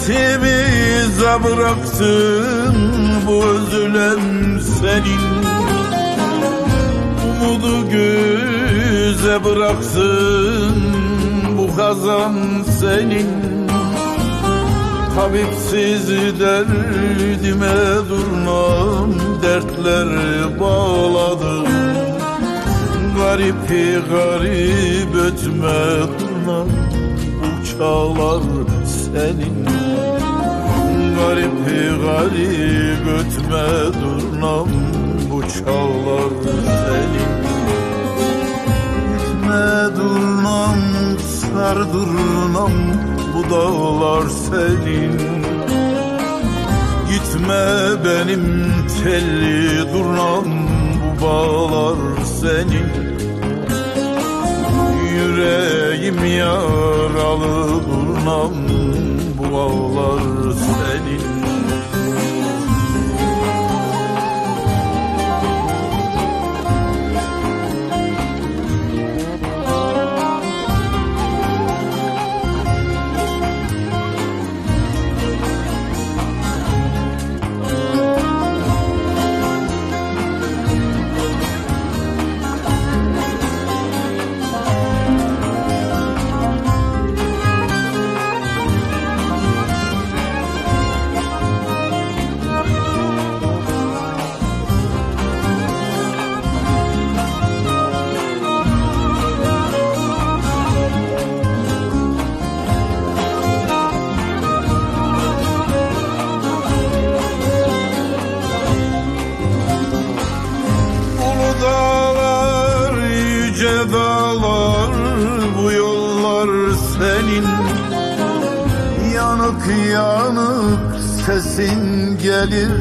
Hasretimize bıraktın bu özlem senin. Umudu göze bıraktın bu kazan senin. Tabipsiz derdime durmam dertler bağladım Garip garip ötme durmam bu çağlar senin. Garip garip ötme durnam bu çağlar senin. Gitme durnam sar durnam bu dağlar senin. Gitme benim telli durnam bu bağlar senin Yüreğim yaralı durnam bu ağlar senin yollar senin. Yanık yanık sesin gelir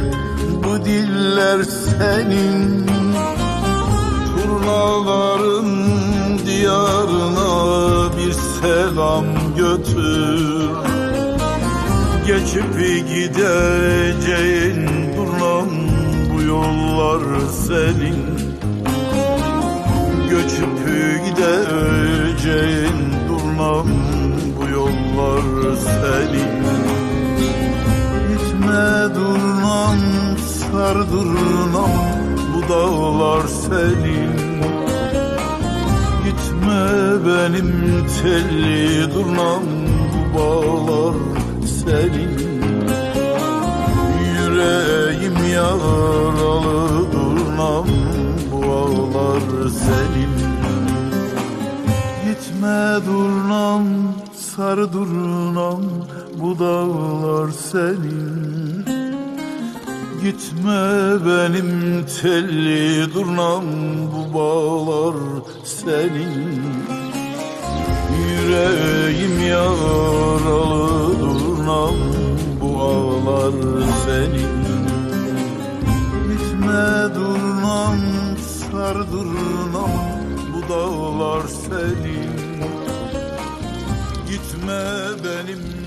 Bu diller senin. Turnaların diyarına bir selam götür. Geçip gideceğin durmam bu yollar senin. Göçüp gideceğin sar durnam bu dağlar senin Gitme benim telli durnam bu bağlar senin Yüreğim yaralı durnam bu ağlar senin Gitme durnam sar durnam bu dağlar senin Gitme benim telli durnam bu bağlar senin. Yüreğim yaralı durnam bu ağlar senin. Gitme durnam sar durnam bu dağlar senin. Gitme benim